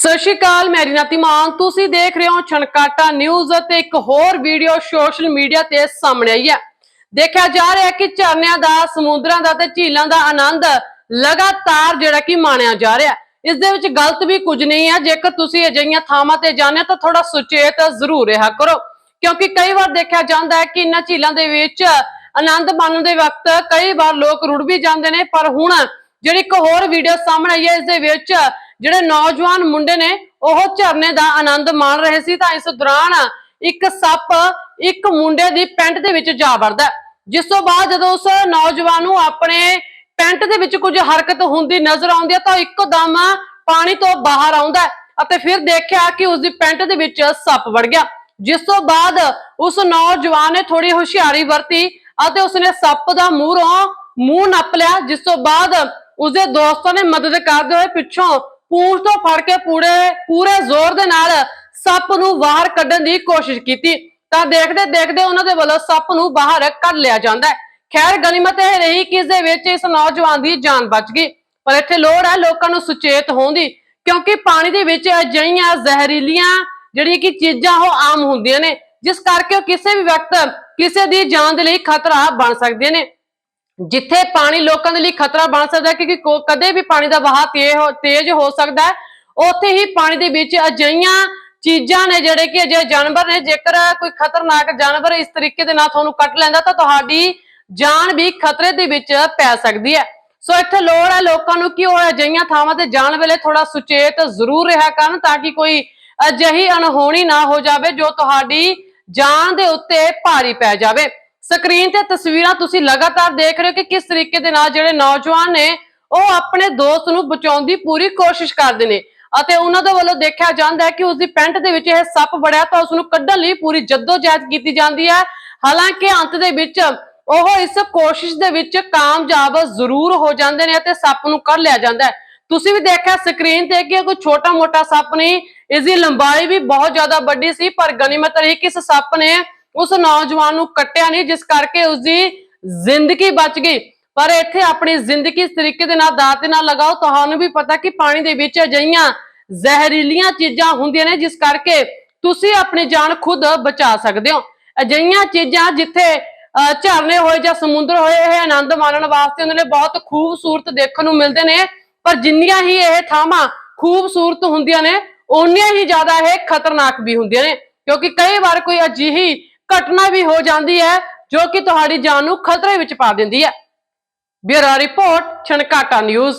ਸਤਿ ਸ਼੍ਰੀ ਅਕਾਲ, ਮੈਂ ਰੀਨਾਤੀ ਮਾਨ ਤੁਸੀਂ ਦੇਖ ਰਹੇ ਹੋ ਛਣਕਾਟਾ ਨਿਊਜ਼ ਤੇ ਇੱਕ ਹੋਰ ਵੀਡੀਓ ਸੋਸ਼ਲ ਮੀਡੀਆ ਤੇ ਸਾਹਮਣੇ ਆਈ ਹੈ। ਦੇਖਿਆ ਜਾ ਰਿਹਾ ਹੈ ਕਿ ਝਰਨਿਆਂ ਦਾ, ਸਮੁੰਦਰਾਂ ਦਾ ਤੇ ਝੀਲਾਂ ਦਾ ਆਨੰਦ ਲਗਾਤਾਰ ਜਿਹੜਾ ਕਿ ਮਾਣਿਆ ਜਾ ਰਿਹਾ ਇਸ ਦੇ ਵਿੱਚ ਗਲਤ ਵੀ ਕੁਝ ਨਹੀਂ ਹੈ। ਜੇਕਰ ਤੁਸੀਂ ਅਜਿਹੀਆਂ ਥਾਵਾਂ ਤੇ ਜਾਂਦੇ ਹੋ ਤਾਂ ਥੋੜਾ ਸੁਚੇਤ ਜ਼ਰੂਰ ਰਿਹਾ ਕਰੋ। ਕਿਉਂਕਿ ਕਈ ਵਾਰ ਦੇਖਿਆ ਜਾਂਦਾ ਹੈ ਕਿ ਇਹਨਾਂ ਝੀਲਾਂ ਦੇ ਵਿੱਚ ਆਨੰਦ ਮਾਣਨ ਦੇ ਵਕਤ ਕਈ ਵਾਰ ਲੋਕ ਰੁੜ ਵੀ ਜਾਂਦੇ ਨੇ। ਪਰ ਹੁਣ ਜਿਹੜੀ ਇੱਕ ਹੋਰ ਵੀਡੀਓ ਸਾਹਮਣੇ ਆਈ ਹੈ, ਇਸ ਦੇ ਵਿੱਚ ਜਿਹੜੇ ਨੌਜਵਾਨ ਮੁੰਡੇ ਨੇ, ਉਹ ਝਰਨੇ ਦਾ ਆਨੰਦ ਮਾਣ ਰਹੇ ਸੀ, ਤਾਂ ਇਸ ਦੌਰਾਨ ਇੱਕ ਸੱਪ ਇੱਕ ਮੁੰਡੇ ਦੀ ਪੈਂਟ ਦੇ ਵਿੱਚ ਜਾ ਵੜਦਾ ਜਿਸ ਤੋਂ ਬਾਅਦ ਜਦੋਂ ਉਸ ਨੌਜਵਾਨ ਨੂੰ ਆਪਣੇ ਪੈਂਟ ਦੇ ਵਿੱਚ ਕੁਝ ਹਰਕਤ ਹੁੰਦੀ ਨਜ਼ਰ ਆਉਂਦੀ ਹੈ, ਤਾਂ ਇੱਕਦਮ ਪਾਣੀ ਤੋਂ ਬਾਹਰ ਆਉਂਦਾ ਅਤੇ ਫਿਰ ਦੇਖਿਆ ਕਿ ਉਸ ਦੀ ਪੈਂਟ ਦੇ ਵਿੱਚ ਸੱਪ ਵੜ ਗਿਆ। ਜਿਸ ਤੋਂ ਬਾਅਦ ਉਸ ਨੌਜਵਾਨ ਨੇ ਥੋੜੀ ਹੁਸ਼ਿਆਰੀ ਵਰਤੀ ਅਤੇ ਉਸਨੇ ਸੱਪ ਦਾ ਮੂੰਹੋਂ ਮੂੰਹ ਨੱਪ ਲਿਆ, ਜਿਸ ਤੋਂ ਬਾਅਦ ਉਸਦੇ ਦੋਸਤਾਂ ਨੇ ਮਦਦ ਕਰਦੇ ਹੋਏ ਪਿੱਛੋਂ ਪੂੰਛ ਤੋਂ ਫੜ ਕੇ ਪੂਰੇ ਪੂਰੇ ਜ਼ੋਰ ਦੇ ਨਾਲ ਸੱਪ ਨੂੰ ਬਾਹਰ ਕੱਢਣ ਦੀ ਕੋਸ਼ਿਸ਼ ਕੀਤੀ। ਤਾਂ ਦੇਖਦੇ ਦੇਖਦੇ ਉਹਨਾਂ ਦੇ ਵੱਲੋਂ ਸੱਪ ਨੂੰ ਬਾਹਰ ਕੱਢ ਲਿਆ ਜਾਂਦਾ ਹੈ। ਖੈਰ, ਗਨੀਮਤ ਇਹ ਰਹੀ ਕਿ ਇਸ ਦੇ ਵਿੱਚ ਇਸ ਨੌਜਵਾਨ ਦੀ ਜਾਨ ਬਚ ਗਈ। ਪਰ ਇੱਥੇ ਲੋੜ ਹੈ ਲੋਕਾਂ ਨੂੰ ਸੁਚੇਤ ਹੋਣ ਦੀ, ਕਿਉਂਕਿ ਪਾਣੀ ਦੇ ਵਿੱਚ ਅਜਿਹੀਆਂ ਜ਼ਹਿਰੀਲੀਆਂ ਜਿਹੜੀਆਂ ਕਿ ਚੀਜ਼ਾਂ ਉਹ ਆਮ ਹੁੰਦੀਆਂ ਨੇ, ਜਿਸ ਕਰਕੇ ਉਹ ਕਿਸੇ ਵੀ ਵਕਤ ਕਿਸੇ ਦੀ ਜਾਨ ਦੇ ਲਈ ਖਤਰਾ ਬਣ ਸਕਦੀਆਂ ਨੇ। ਜਿੱਥੇ ਪਾਣੀ ਲੋਕਾਂ ਦੇ ਲਈ ਖਤਰਾ ਬਣ ਸਕਦਾ ਹੈ, ਕਿਉਂਕਿ ਕੋ- ਕਦੇ ਵੀ ਪਾਣੀ ਦਾ ਵਹਾਅ ਤੇਜ਼ ਹੋ ਸਕਦਾ ਹੈ, ਉੱਥੇ ਹੀ ਪਾਣੀ ਦੇ ਵਿੱਚ ਅਜਿਹੀਆਂ ਚੀਜ਼ਾਂ ਨੇ ਜਿਹੜੇ ਕਿ ਅਜਿਹੇ ਜਾਨਵਰ ਨੇ, ਜੇਕਰ ਕੋਈ ਖਤਰਨਾਕ ਜਾਨਵਰ ਇਸ ਤਰੀਕੇ ਦੇ ਨਾਲ ਤੁਹਾਨੂੰ ਕੱਟ ਲੈਂਦਾ, ਤਾਂ ਤੁਹਾਡੀ ਜਾਨ ਵੀ ਖਤਰੇ ਦੇ ਵਿੱਚ ਪੈ ਸਕਦੀ ਹੈ। ਸੋ ਇੱਥੇ ਲੋੜ ਹੈ ਲੋਕਾਂ ਨੂੰ ਕਿ ਉਹ ਅਜਿਹੀਆਂ ਥਾਵਾਂ ਤੇ ਜਾਣ ਵੇਲੇ ਥੋੜਾ ਸੁਚੇਤ ਜ਼ਰੂਰ ਰਿਹਾ ਕਰਨ, ਤਾਂ ਕਿ ਕੋਈ ਅਜਿਹੀ ਅਣਹੋਣੀ ਨਾ ਹੋ ਜਾਵੇ, ਜੋ ਤੁਹਾਡੀ ਜਾਨ ਦੇ ਉੱਤੇ ਭਾਰੀ ਪੈ ਜਾਵੇ। ਸਕਰੀਨ ਤੇ ਤਸਵੀਰਾਂ ਤੁਸੀਂ ਲਗਾਤਾਰ ਦੇਖ ਰਹੇ ਹੋ ਕਿ ਕਿਸ ਤਰੀਕੇ ਦੇ ਨਾਲ ਜਿਹੜੇ ਨੌਜਵਾਨ ਨੇ, ਉਹ ਆਪਣੇ ਦੋਸਤ ਨੂੰ ਬਚਾਉਣ ਦੀ ਪੂਰੀ ਕੋਸ਼ਿਸ਼ ਕਰਦੇ ਨੇ। ਅਤੇ ਉਹਨਾਂ ਦੇ ਵੱਲੋਂ ਦੇਖਿਆ ਜਾਂਦਾ ਹੈ ਕਿ ਉਸ ਦੀ ਪੈਂਟ ਦੇ ਵਿੱਚ ਇਹ ਸੱਪ ਵੜਿਆ ਤਾਂ ਉਸ ਨੂੰ ਕੱਢਣ ਲਈ ਪੂਰੀ ਜਹਿਦ ਕੀਤੀ ਜਾਂਦੀ ਹੈ। ਹਾਲਾਂਕਿ ਅੰਤ ਦੇ ਵਿੱਚ ਉਹ ਇਸ ਕੋਸ਼ਿਸ਼ ਦੇ ਵਿੱਚ ਕਾਮਯਾਬ ਜ਼ਰੂਰ ਹੋ ਜਾਂਦੇ ਨੇ ਅਤੇ ਸੱਪ ਨੂੰ ਕੱਢ ਲਿਆ ਜਾਂਦਾ ਹੈ। ਤੁਸੀਂ ਵੀ ਦੇਖਿਆ ਸਕਰੀਨ ਤੇ ਕਿ ਕੋਈ ਛੋਟਾ ਮੋਟਾ ਸੱਪ ਨਹੀਂ, ਇਸ ਦੀ ਲੰਬਾਈ ਵੀ ਬਹੁਤ ਜ਼ਿਆਦਾ ਵੱਡੀ ਸੀ, ਪਰ ਗਨੀਮਤ ਰਹੀ ਕਿ ਇਸ ਸੱਪ ਨੇ ਉਸ ਨੌਜਵਾਨ ਨੂੰ ਕੱਟਿਆ ਨਹੀਂ ਜਿਸ ਕਰਕੇ ਉਸ ਦੀ ਜ਼ਿੰਦਗੀ ਬਚ ਗਈ। ਪਰ ਇੱਥੇ ਆਪਣੀ ਜ਼ਿੰਦਗੀ ਇਸ ਤਰੀਕੇ ਦੇ ਨਾਲ ਦਾਅ ਤੇ ਨਾਲ ਲਗਾਓ ਤੁਹਾਨੂੰ ਵੀ ਪਤਾ ਕਿ ਪਾਣੀ ਦੇ ਵਿੱਚ ਅਜਿਹੀਆਂ ਜ਼ਹਿਰੀਲੀਆਂ ਚੀਜ਼ਾਂ ਹੁੰਦੀਆਂ ਨੇ ਜਿਸ ਕਰਕੇ ਤੁਸੀਂ ਆਪਣੀ ਜਾਨ ਖੁਦ ਬਚਾ ਸਕਦੇ ਹੋ। ਅਜਿਹੀਆਂ ਚੀਜ਼ਾਂ ਜਿੱਥੇ ਅਹ, ਝਰਨੇ ਹੋਏ ਜਾਂ ਸਮੁੰਦਰ ਹੋਏ ਇਹ ਆਨੰਦ ਮਾਣਨ ਵਾਸਤੇ ਉਹਨਾਂ ਨੇ ਬਹੁਤ ਖੂਬਸੂਰਤ ਦੇਖਣ ਨੂੰ ਮਿਲਦੇ ਨੇ। ਪਰ ਜਿੰਨੀਆਂ ਹੀ ਇਹ ਥਾਵਾਂ ਖੂਬਸੂਰਤ ਹੁੰਦੀਆਂ ਨੇ ਓਨੀਆਂ ਹੀ ਜ਼ਿਆਦਾ ਇਹ ਖਤਰਨਾਕ ਵੀ ਹੁੰਦੀਆਂ ਨੇ। ਕਿਉਂਕਿ ਕਈ ਵਾਰ ਕੋਈ ਅਜਿਹੀ ਘਟਨਾ ਵੀ ਹੋ ਜਾਂਦੀ ਹੈ, ਜੋ ਕਿ ਤੁਹਾਡੀ ਜਾਨ ਨੂੰ ਖਤਰੇ ਵਿੱਚ ਪਾ ਦਿੰਦੀ ਹੈ। Bureau report, Chhankata news.